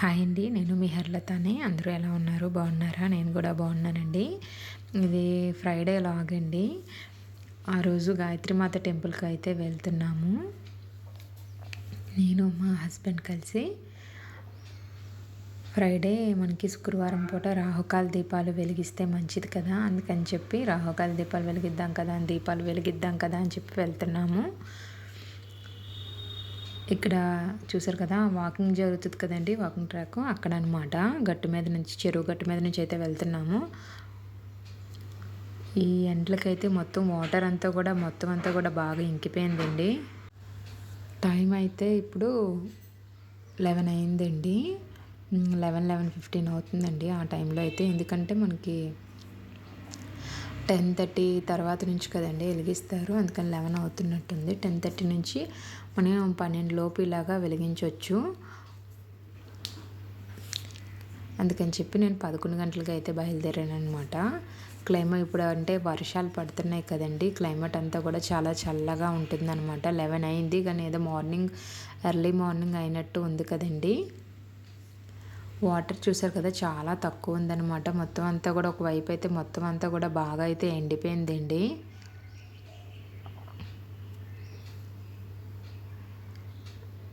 Hi అండి నేను మీ హర్లతనే. అందరూ ఎలా ఉన్నారు? బాగున్నారా? నేను కూడా బాగున్నానండి. ఇది ఫ్రైడే లాగ్ అండి. ఆ రోజు గాయత్రిమాత టెంపుల్కి అయితే వెళ్తున్నాము. నేను మా హస్బెండ్ కలిసి ఫ్రైడే మనకి శుక్రవారం పూట రాహుకాల దీపాలు వెలిగిస్తే మంచిది కదా అందుకని చెప్పి రాహుకాల దీపాలు వెలిగిద్దాం కదా దీపాలు వెలిగిద్దాం కదా అని చెప్పి వెళ్తున్నాము. ఇక్కడ చూసారు కదా వాకింగ్ జరుగుతుంది కదండి వాకింగ్ ట్రాక్. అక్కడ అనమాట గట్టు మీద నుంచి చెరువు గట్టు మీద నుంచి అయితే వెళ్తున్నాము. ఈ ఎండ్లకైతే మొత్తం వాటర్ అంతా కూడా మొత్తం అంతా కూడా బాగా ఇంకిపోయిందండి. టైం అయితే ఇప్పుడు లెవెన్ అయిందండి. లెవెన్ లెవెన్ ఫిఫ్టీన్ అవుతుందండి ఆ టైంలో అయితే. ఎందుకంటే మనకి టెన్ థర్టీ తర్వాత నుంచి కదండి వెలిగిస్తారు. అందుకని లెవెన్ అవుతున్నట్టుంది. టెన్ థర్టీ నుంచి మనం పన్నెండు లోపు ఇలాగా వెలిగించవచ్చు అందుకని చెప్పి నేను పదకొండు గంటలకి అయితే బయలుదేరాను అనమాట క్లైమేట్ ఇప్పుడు అంటే వర్షాలు పడుతున్నాయి కదండి. క్లైమేట్ అంతా కూడా చాలా చల్లగా ఉంటుంది అనమాట లెవెన్ అయింది కానీ ఏదో మార్నింగ్ ఎర్లీ మార్నింగ్ అయినట్టు ఉంది కదండి. వాటర్ చూసారు కదా చాలా తక్కువ ఉందన్నమాట. మొత్తం అంతా కూడా ఒకవైపు అయితే మొత్తం అంతా కూడా బాగా అయితే ఎండిపోయిందండి.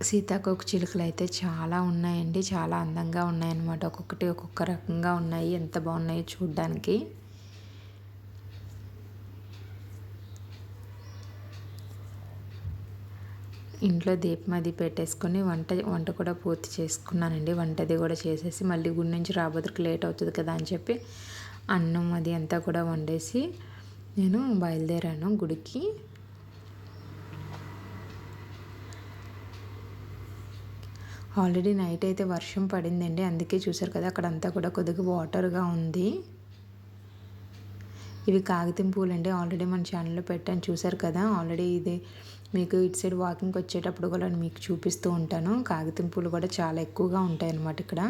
సీతాకోక చిలుకలు అయితే చాలా ఉన్నాయండి. చాలా అందంగా ఉన్నాయన్నమాట. ఒక్కొక్కటి ఒక్కొక్క రకంగా ఉన్నాయి. ఎంత బాగున్నాయో చూడ్డానికి. ఇంట్లో దీపం అది పెట్టేసుకొని వంట వంట కూడా పూర్తి చేసుకున్నానండి. వంట అది కూడా చేసేసి మళ్ళీ గుడి నుంచి రాబోతుకు లేట్ అవుతుంది కదా అని చెప్పి అన్నం అది అంతా కూడా వండేసి నేను బయలుదేరాను గుడికి. ఆల్రెడీ నైట్ అయితే వర్షం పడిందండి. అందుకే చూసారు కదా అక్కడంతా కూడా కొద్దిగా వాటర్గా ఉంది. ఇవి కాగితం పూలు అండి ఆల్రెడీ మన ఛానల్లో పెట్టాను. చూసారు కదా? ఆల్రెడీ ఇది మీకు ఇటు సైడ్ వాకింగ్కి వచ్చేటప్పుడు కూడా మీకు చూపిస్తూ ఉంటాను. కాగితం పూలు కూడా చాలా ఎక్కువగా ఉంటాయి అన్నమాట ఇక్కడ.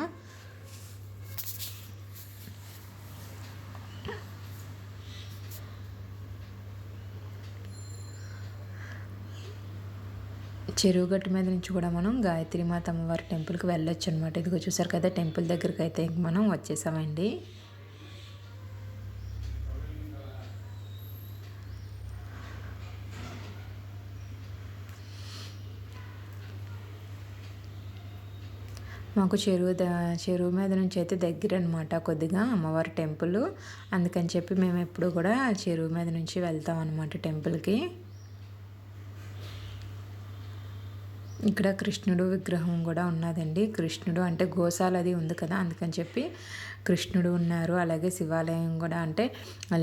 చెరువు గట్టు మీద నుంచి కూడా మనం గాయత్రి మాత అమ్మవారి టెంపుల్కి వెళ్ళొచ్చు అనమాట ఇదిగో చూసారు కదా టెంపుల్ దగ్గరికి అయితే మనం వచ్చేసామండి. మాకు చెరువు ద చెరువు మీద నుంచి అయితే దగ్గర అనమాట కొద్దిగా అమ్మవారి టెంపుల్. అందుకని చెప్పి మేము ఎప్పుడు కూడా చెరువు మీద నుంచి వెళ్తాం అనమాట టెంపుల్కి. ఇక్కడ కృష్ణుడు విగ్రహం కూడా ఉన్నదండి. కృష్ణుడు అంటే గోశాల అది ఉంది కదా అందుకని చెప్పి కృష్ణుడు ఉన్నారు. అలాగే శివాలయం కూడా అంటే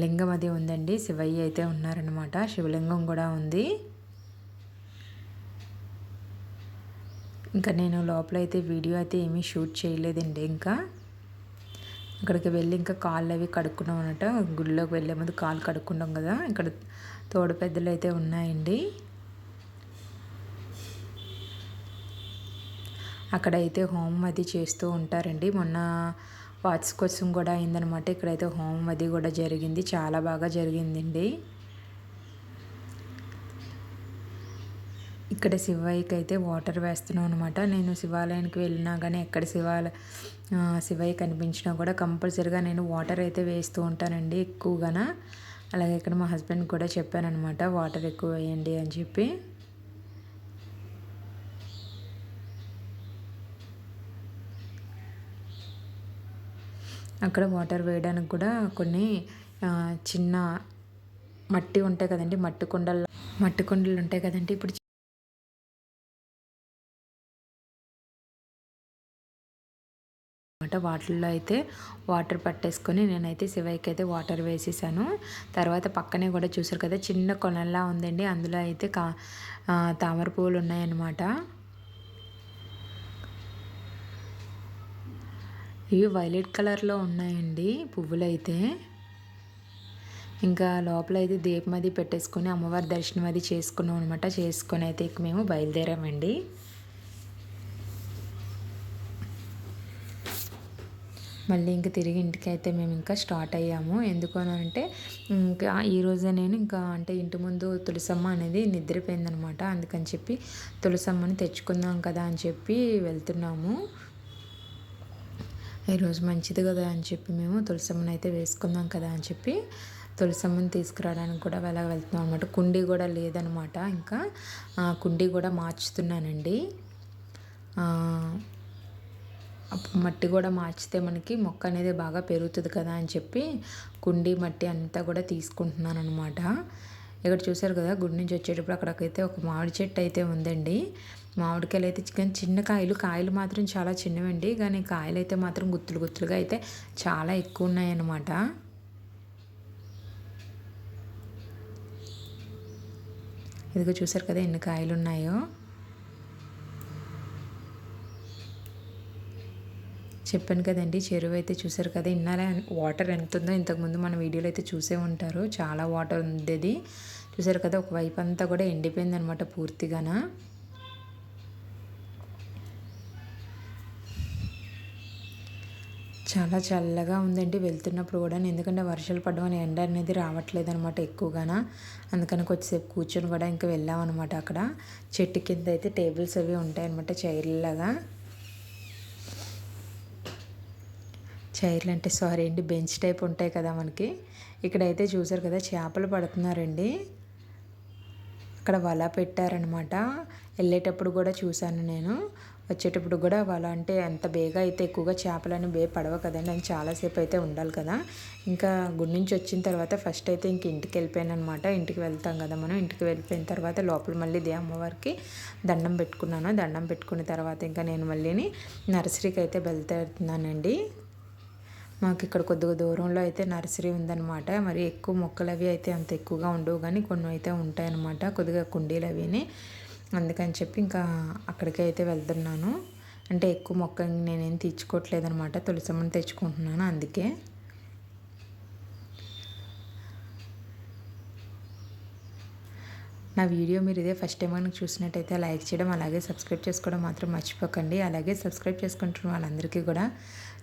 లింగం అది ఉందండి. శివయ్య అయితే ఉన్నారనమాట శివలింగం కూడా ఉంది. ఇంకా నేను లోపల అయితే వీడియో అయితే ఏమీ షూట్ చేయలేదండి ఇంకా. అక్కడికి వెళ్ళి ఇంకా కాళ్ళు అవి కడుక్కున్నాం అనమాట గుడిలోకి వెళ్ళే ముందు కాళ్ళు కడుక్కున్నాం కదా. ఇక్కడ తోడు పెద్దలు అయితే ఉన్నాయండి. అక్కడైతే హోమం అది చేస్తూ ఉంటారండి. మొన్న వార్షికోత్సవం కూడా అయిందనమాట ఇక్కడైతే హోమం అది కూడా జరిగింది. చాలా బాగా జరిగిందండి. ఇక్కడ శివయ్యకి అయితే వాటర్ వేస్తున్నాం అనమాట నేను శివాలయానికి వెళ్ళినా కానీ ఎక్కడ శివాల శివయ్య కనిపించినా కూడా కంపల్సరిగా నేను వాటర్ అయితే వేస్తూ ఉంటానండి ఎక్కువగాన. అలాగే ఇక్కడ మా హస్బెండ్ కూడా చెప్పానమాట వాటర్ ఎక్కువ వేయండి అని చెప్పి. అక్కడ వాటర్ వేయడానికి కూడా కొన్ని చిన్న మట్టి ఉంటాయి కదండి మట్టి కుండలు మట్టి కుండలు ఉంటాయి కదండి. ఇప్పుడు అనమాట వాటిల్లో అయితే వాటర్ పట్టేసుకొని నేనైతే శివయ్యకి అయితే వాటర్ వేసేసాను. తర్వాత పక్కనే కూడా చూసారు కదా చిన్న కొనల్లా ఉందండి. అందులో అయితే కా తామర పువ్వులు ఉన్నాయన్నమాట. ఇవి వైలెట్ కలర్లో ఉన్నాయండి పువ్వులు అయితే. ఇంకా లోపల అయితే దీపం అది పెట్టేసుకొని అమ్మవారి దర్శనం అది చేసుకున్నాం అనమాట చేసుకొని అయితే మేము బయలుదేరామండి. మళ్ళీ ఇంకా తిరిగి ఇంటికి అయితే మేము ఇంకా స్టార్ట్ అయ్యాము. ఎందుకు అంటే ఇంకా ఈరోజే నేను ఇంకా అంటే ఇంటి ముందు తులసమ్మ అనేది నిద్రపోయిందనమాట. అందుకని చెప్పి తులసమ్మని తెచ్చుకుందాం కదా అని చెప్పి వెళ్తున్నాము. ఈరోజు మంచిది కదా అని చెప్పి మేము తులసమ్మని అయితే వేసుకుందాం కదా అని చెప్పి తులసమ్మని తీసుకురావడానికి కూడా అలా వెళ్తున్నాం అనమాట కుండీ కూడా లేదనమాట. ఇంకా కుండీ కూడా మార్చుతున్నానండి. మట్టి కూడా మార్చితే మనకి మొక్క అనేది బాగా పెరుగుతుంది కదా అని చెప్పి కుండి మట్టి అంతా కూడా తీసుకుంటున్నాను అనమాట ఇక్కడ చూసారు కదా గుడి నుంచి వచ్చేటప్పుడు అక్కడికైతే ఒక మామిడి చెట్టు అయితే ఉందండి. మామిడికాయలు అయితే చికెన్ చిన్న కాయలు కాయలు మాత్రం చాలా చిన్నవండి. కానీ కాయలు అయితే మాత్రం గుత్తులు గుత్తులుగా అయితే చాలా ఎక్కువ ఉన్నాయన్నమాట. ఇదిగో చూసారు కదా ఎన్ని కాయలు ఉన్నాయో. చెప్పాను కదండి చెరువు అయితే చూసారు కదా ఇన్నాళ్ళ వాటర్ ఎంత ఉందో ఇంతకుముందు మన వీడియోలో అయితే చూసే ఉంటారు. చాలా వాటర్ ఉండేది. చూసారు కదా ఒకవైపు అంతా కూడా ఎండిపోయింది అనమాట పూర్తిగాన. చాలా చల్లగా ఉందండి వెళ్తున్నప్పుడు కూడా. ఎందుకంటే వర్షాలు పడడం అని ఎండ అనేది రావట్లేదు అనమాట ఎక్కువగాన. అందుకని కొద్దిసేపు కూర్చొని కూడా ఇంకా వెళ్ళామన్నమాట అక్కడ. చెట్టు కింద అయితే టేబుల్స్ అవి ఉంటాయన్నమాట చైర్లాగా చైర్లు అంటే సారీ అండి బెంచ్ టైప్ ఉంటాయి కదా మనకి. ఇక్కడైతే చూసారు కదా చేపలు పడుతున్నారండి. అక్కడ వల పెట్టారనమాట వెళ్ళేటప్పుడు కూడా చూశాను నేను. వచ్చేటప్పుడు కూడా వల అంటే అంత బేగా అయితే ఎక్కువగా చేపలని బే పడవ కదండి అని చాలాసేపు అయితే ఉండాలి కదా. ఇంకా గుడి నుంచి వచ్చిన తర్వాత ఫస్ట్ అయితే ఇంక ఇంటికి వెళ్ళిపోయాను అనమాట ఇంటికి వెళ్తాం కదా మనం ఇంటికి వెళ్ళిపోయిన తర్వాత లోపల మళ్ళీ ఇదే అమ్మవారికి దండం పెట్టుకున్నాను. దండం పెట్టుకున్న తర్వాత ఇంకా నేను మళ్ళీని నర్సరీకి అయితే వెళ్తున్నానండి మాకు ఇక్కడ కొద్దిగా దూరంలో అయితే నర్సరీ ఉందన్నమాట. మరి ఎక్కువ మొక్కలు అవి అయితే అంత ఎక్కువగా ఉండవు కానీ కొన్ని అయితే ఉంటాయన్నమాట కొద్దిగా కుండీలు అవిని అందుకని చెప్పి ఇంకా అక్కడికి అయితే వెళ్తున్నాను. అంటే ఎక్కువ మొక్క నేనేం తెచ్చుకోవట్లేదు అనమాట తులసమ్మని తెచ్చుకుంటున్నాను అందుకే. నా వీడియో మీరు ఇదే ఫస్ట్ టైం కనుక చూసినట్టయితే లైక్ చేయడం అలాగే సబ్స్క్రైబ్ చేసుకోవడం మాత్రం మర్చిపోకండి. అలాగే సబ్స్క్రైబ్ చేసుకుంటున్న వాళ్ళందరికీ కూడా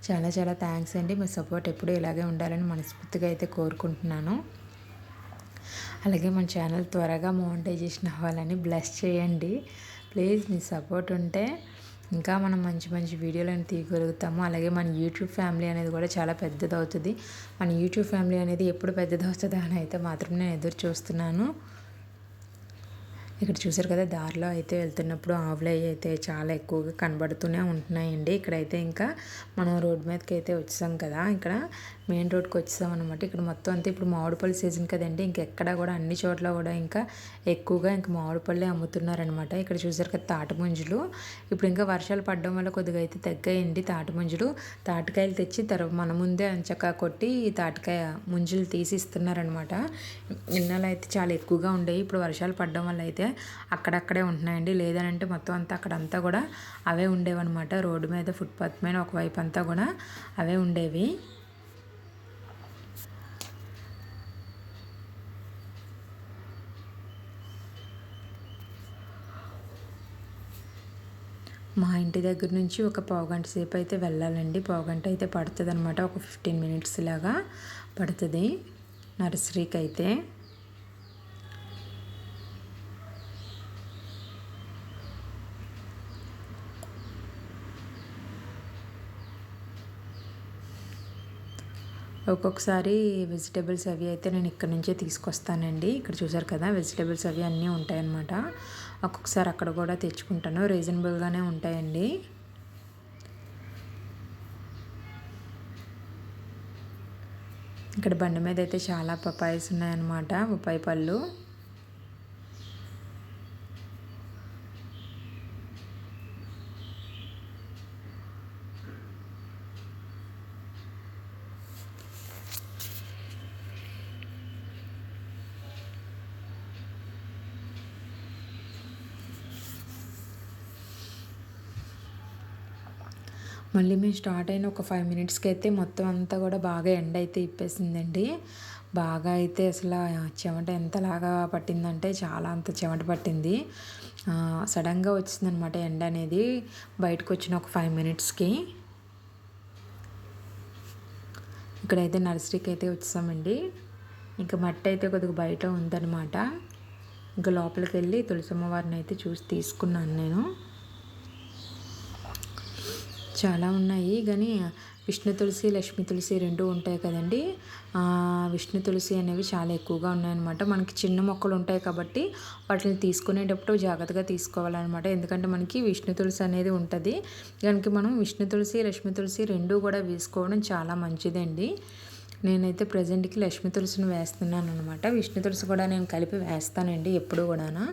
చాలా చాలా థ్యాంక్స్ అండి. మీ సపోర్ట్ ఎప్పుడూ ఇలాగే ఉండాలని మనస్ఫూర్తిగా అయితే కోరుకుంటున్నాను. అలాగే మన ఛానల్ త్వరగా మోనిటైజేషన్ అవ్వాలని బ్లెస్ చేయండి. ప్లీజ్ మీ సపోర్ట్ ఉంటే ఇంకా మనం మంచి మంచి వీడియోలను తీయగలుగుతాము. అలాగే మన యూట్యూబ్ ఫ్యామిలీ అనేది కూడా చాలా పెద్దది అవుతుంది మన యూట్యూబ్ ఫ్యామిలీ అనేది ఎప్పుడు పెద్దది అవుతుందా అని అయితే మాత్రం నేను ఎదురు చూస్తున్నాను. ఇక్కడ చూసారు కదా దారిలో అయితే వెళ్తున్నప్పుడు ఆవులు అయితే చాలా ఎక్కువగా కనబడుతూనే ఉంటున్నాయండి. ఇక్కడైతే ఇంకా మనం రోడ్ మీదకి అయితే వచ్చాం కదా. ఇక్కడ మెయిన్ రోడ్కి వచ్చేసామన్నమాట. ఇక్కడ మొత్తం అంతా ఇప్పుడు మామిడిపల్లి సీజన్ కదండి. ఇంకెక్కడ కూడా అన్ని చోట్ల కూడా ఇంకా ఎక్కువగా ఇంకా మామిడిపళ్ళే అమ్ముతున్నారనమాట ఇక్కడ చూసారు కదా తాటిముంజులు. ఇప్పుడు ఇంకా వర్షాలు పడడం వల్ల కొద్దిగా అయితే తగ్గాయండి తాటిముంజులు. తాటికాయలు తెచ్చి తర్వాత మన ముందే అంచక కొట్టి తాటికాయ ముంజులు తీసి ఇస్తున్నారనమాట ఇన్నాళ్ళు అయితే చాలా ఎక్కువగా ఉండేవి. ఇప్పుడు వర్షాలు పడడం వల్ల అయితే అక్కడక్కడే ఉంటున్నాయండి. లేదనంటే మొత్తం అంతా అక్కడంతా కూడా అవే ఉండేవన్నమాట. రోడ్డు మీద ఫుట్పాత్ మీద ఒకవైపు అంతా కూడా అవే ఉండేవి. మా ఇంటి దగ్గర నుంచి ఒక పావుగంట సేపు అయితే వెళ్ళాలండి. పావుగంట అయితే పడుతుంది అనమాట ఒక ఫిఫ్టీన్ మినిట్స్ లాగా పడుతుంది నర్సరీకి అయితే. ఒక్కొక్కసారి వెజిటేబుల్స్ అవి అయితే నేను ఇక్కడ నుంచే తీసుకొస్తానండి. ఇక్కడ చూసారు కదా వెజిటేబుల్స్ అవి అన్నీ ఉంటాయన్నమాట. ఒక్కొక్కసారి అక్కడ కూడా తెచ్చుకుంటాను. రీజనబుల్గానే ఉంటాయండి. ఇక్కడ బండి మీద అయితే చాలా పపాయస్ ఉన్నాయన్నమాట. పప్పాయి పళ్ళు. మళ్ళీ మేము స్టార్ట్ అయిన ఒక ఫైవ్ మినిట్స్కి అయితే మొత్తం అంతా కూడా బాగా ఎండ అయితే ఇప్పేసిందండి. బాగా అయితే అసలు చెమట ఎంతలాగా పట్టిందంటే చాలా అంత చెమట పట్టింది. సడన్గా వచ్చిందనమాట ఎండ అనేది బయటకు వచ్చిన ఒక ఫైవ్ మినిట్స్కి. ఇక్కడైతే నర్సరీకి అయితే వచ్చామండి. ఇంకా మట్టి అయితే కొద్దిగా బయట ఉందన్నమాట ఇంకా లోపలికి వెళ్ళి తులసమ్మవారిని అయితే చూసి తీసుకున్నాను నేను. చాలా ఉన్నాయి. కానీ విష్ణు తులసి లక్ష్మీ తులసి రెండు ఉంటాయి కదండి. విష్ణు తులసి అనేవి చాలా ఎక్కువగా ఉన్నాయన్నమాట. మనకి చిన్న మొక్కలు ఉంటాయి కాబట్టి వాటిని తీసుకునేటప్పుడు జాగ్రత్తగా తీసుకోవాలన్నమాట. ఎందుకంటే మనకి విష్ణు తులసి అనేది ఉంటుంది. దానికి మనం విష్ణు తులసి లక్ష్మీ తులసి రెండు కూడా వేసుకోవడం చాలా మంచిదండి. నేనైతే ప్రజెంట్కి లక్ష్మీ తులసిని వేస్తున్నాను అనమాట విష్ణు తులసి కూడా నేను కలిపి వేస్తానండి ఎప్పుడు కూడానా.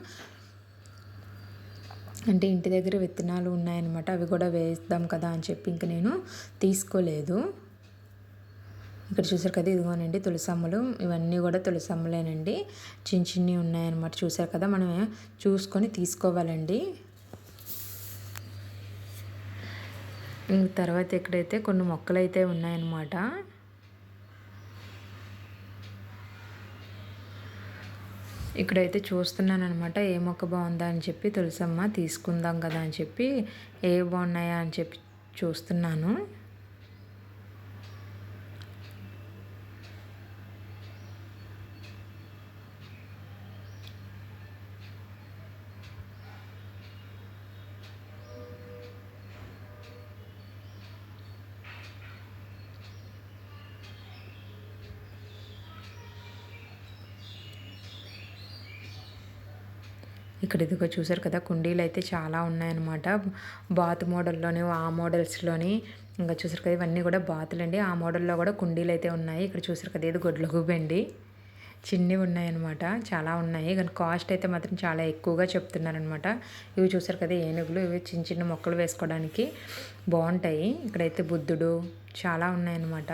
అంటే ఇంటి దగ్గర విత్తనాలు ఉన్నాయన్నమాట అవి కూడా వేద్దాం కదా అని చెప్పి ఇంక నేను తీసుకోలేదు. ఇక్కడ చూసారు కదా ఇదిగోనండి తులసమ్మలు ఇవన్నీ కూడా తులసమ్మలేనండి. చిన్న చిన్నవి ఉన్నాయన్నమాట చూసారు కదా మనం చూసుకొని తీసుకోవాలండి. తర్వాత ఇక్కడైతే కొన్ని మొక్కలు అయితే ఉన్నాయన్నమాట ఇక్కడైతే చూస్తున్నాను అనమాట ఏ మొక్క బాగుందా అని చెప్పి తులసమ్మ తీసుకుందాం కదా అని చెప్పి ఏ బాగున్నాయా అని చెప్పి చూస్తున్నాను. ఇక్కడ ఇదిగో చూసారు కదా కుండీలు అయితే చాలా ఉన్నాయన్నమాట. బాత్ మోడల్లోని ఆ మోడల్స్లోని ఇంకా చూసారు కదా ఇవన్నీ కూడా బాతులు అండి. ఆ మోడల్లో కూడా కుండీలు అయితే ఉన్నాయి. ఇక్కడ చూసారు కదా ఇది గొడ్ల గుబండి చిన్నవి ఉన్నాయన్నమాట చాలా ఉన్నాయి. కానీ కాస్ట్ అయితే మాత్రం చాలా ఎక్కువగా చెప్తున్నారనమాట ఇవి చూసారు కదా ఏనుగులు ఇవి చిన్న చిన్న మొక్కలు వేసుకోవడానికి బాగుంటాయి. ఇక్కడైతే బుద్ధుడు చాలా ఉన్నాయన్నమాట.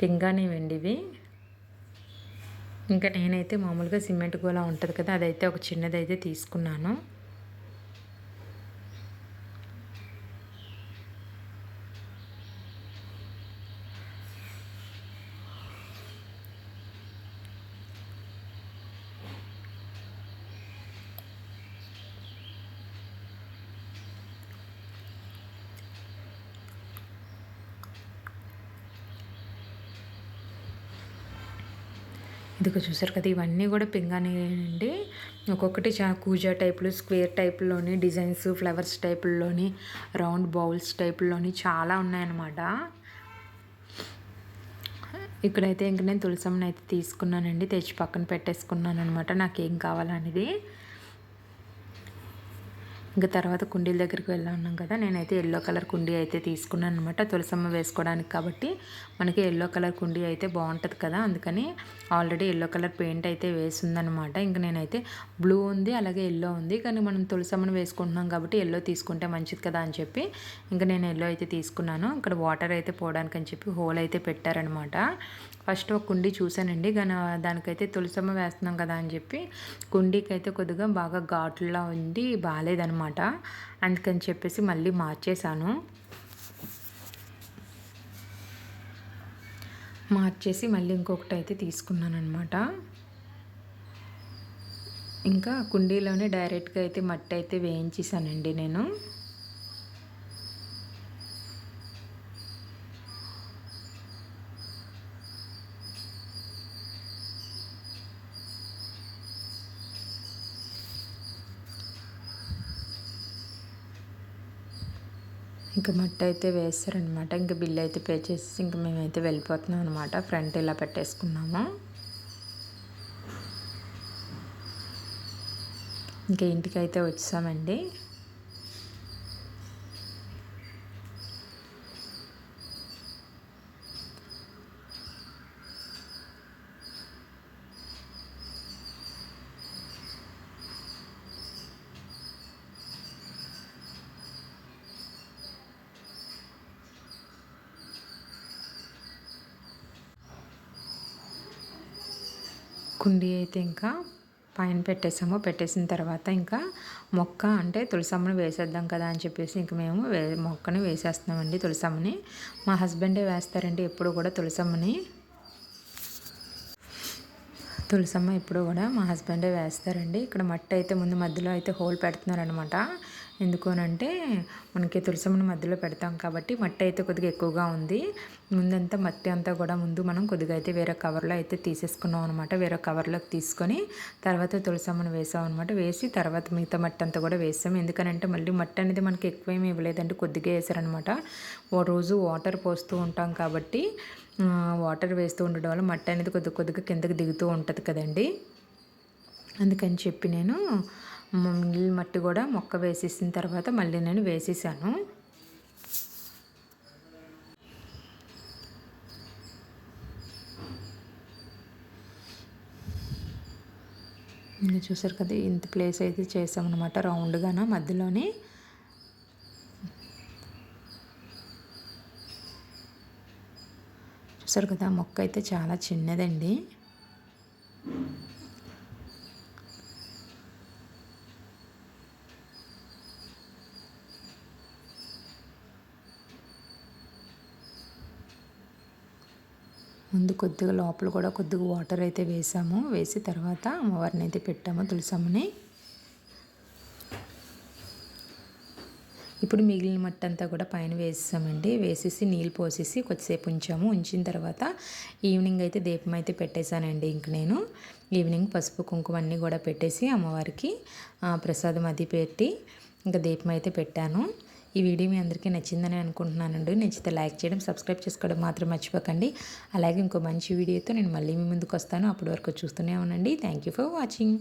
పింగాణివండి ఇవి. ఇంకా నేనైతే మామూలుగా సిమెంట్ గోళ ఉంటుంది కదా అదైతే ఒక చిన్నదైతే తీసుకున్నాను. ఇదిగో చూసారు కదా ఇవన్నీ కూడా పింగాణి అండి. ఒక్కొక్కటి చా కూజా టైప్లు స్క్వేర్ టైప్లోని డిజైన్స్ ఫ్లవర్స్ టైపుల్లోని రౌండ్ బౌల్స్ టైప్లోని చాలా ఉన్నాయన్నమాట. ఇక్కడైతే ఇంక నేను తులసమ్మని అయితే తీసుకున్నానండి తెచ్చి పక్కన పెట్టేసుకున్నాను అనమాట నాకు ఏం కావాలనేది. ఇంకా తర్వాత కుండీల దగ్గరికి వెళ్ళా ఉన్నాం కదా నేనైతే ఎల్లో కలర్ కుండీ అయితే తీసుకున్నాను అనమాట తులసమ్మ వేసుకోవడానికి కాబట్టి. మనకి ఎల్లో కలర్ కుండీ అయితే బాగుంటుంది కదా అందుకని ఆల్రెడీ ఎల్లో కలర్ పెయింట్ అయితే వేసిందనమాట ఇంకా నేనైతే బ్లూ ఉంది అలాగే ఎల్లో ఉంది కానీ మనం తులసమ్మను వేసుకుంటున్నాం కాబట్టి ఎల్లో తీసుకుంటే మంచిది కదా అని చెప్పి ఇంకా నేను ఎల్లో అయితే తీసుకున్నాను. ఇక్కడ వాటర్ అయితే పోవడానికి అని చెప్పి హోల్ అయితే పెట్టారనమాట ఫస్ట్ ఒక కుండీ చూశానండి. కానీ దానికైతే తులసమ్మ వేస్తున్నాం కదా అని చెప్పి కుండీకి అయితే కొద్దిగా బాగా ఘాట్లా ఉంది బాగాలేదనమాట అందుకని చెప్పేసి మళ్ళీ మార్చేశాను. మార్చేసి మళ్ళీ ఇంకొకటి అయితే తీసుకున్నాను అనమాట ఇంకా కుండీలోనే డైరెక్ట్గా అయితే మట్టి అయితే వేయించేసానండి నేను. ఇంకా మట్టి అయితే వేస్తారనమాట ఇంకా బిల్ అయితే పే చేసి ఇంకా మేమైతే వెళ్ళిపోతున్నాం అనమాట ఫ్రంట్ ఇలా పెట్టేసుకున్నాము. ఇంకా ఇంటికి అయితే వచ్చామండి. కుండీ అయితే ఇంకా పైన పెట్టేసాము. పెట్టేసిన తర్వాత ఇంకా మొక్క అంటే తులసమ్మని వేసేద్దాం కదా అని చెప్పేసి ఇంక మేము వే మొక్కని వేసేస్తున్నామండి తులసమ్మని. మా హస్బెండే వేస్తారండి ఎప్పుడు కూడా తులసమ్మని. తులసమ్మ ఇప్పుడు కూడా మా హస్బెండే వేస్తారండి. ఇక్కడ మట్టి అయితే ముందు మధ్యలో అయితే హోల్ పెడుతున్నారనమాట ఎందుకోనంటే మనకి తులసమ్మని మధ్యలో పెడతాం కాబట్టి మట్టి అయితే కొద్దిగా ఎక్కువగా ఉంది. ముందంతా మట్టి అంతా కూడా ముందు మనం కొద్దిగా అయితే వేరే కవర్లో అయితే తీసేసుకున్నాం అనమాట వేరే కవర్లోకి తీసుకొని తర్వాత తులసమ్మని వేసాం అనమాట వేసి తర్వాత మిగతా మట్టి అంతా కూడా వేసాం. ఎందుకనంటే మళ్ళీ మట్టి అనేది మనకి ఎక్కువేమి ఇవ్వలేదంటే కొద్దిగా వేసారనమాట ఓ రోజు వాటర్ పోస్తూ ఉంటాం కాబట్టి వాటర్ వేస్తూ ఉండడం వల్ల మట్టి అనేది కొద్ది కొద్దిగా కిందకి దిగుతూ ఉంటుంది కదండి. అందుకని చెప్పి నేను నీళ్ళు మట్టి కూడా మొక్క వేసేసిన తర్వాత మళ్ళీ నేను వేసేసాను. నేను చూసారు కదా ఇంత ప్లేస్ అయితే చేసామన్నమాట రౌండ్గాన మధ్యలోనే. చూసారు కదా మొక్క అయితే చాలా చిన్నదండి ముందు కొద్దిగా లోపల కూడా కొద్దిగా వాటర్ అయితే వేసాము. వేసి తర్వాత అమ్మవారిని అయితే పెట్టాము తులసమ్మని. ఇప్పుడు మిగిలిన మట్టి అంతా కూడా పైన వేసామండి. వేసేసి నీళ్ళు పోసేసి కొద్దిసేపు ఉంచాము. ఉంచిన తర్వాత ఈవినింగ్ అయితే దీపం అయితే పెట్టేశానండి ఇంక నేను. ఈవినింగ్ పసుపు కుంకుమ అన్నీ కూడా పెట్టేసి అమ్మవారికి ప్రసాదం అది పెట్టి ఇంకా దీపం అయితే పెట్టాను. ఈ వీడియో మీ అందరికీ నచ్చిందని అనుకుంటున్నానండి. నచ్చితే లైక్ చేయడం సబ్స్క్రైబ్ చేసుకోవడం మాత్రం మర్చిపోకండి. అలాగే ఇంకో మంచి వీడియోతో నేను మళ్ళీ మీ ముందుకు వస్తాను. అప్పటి వరకు చూస్తూనే ఉండండి. Thank you for watching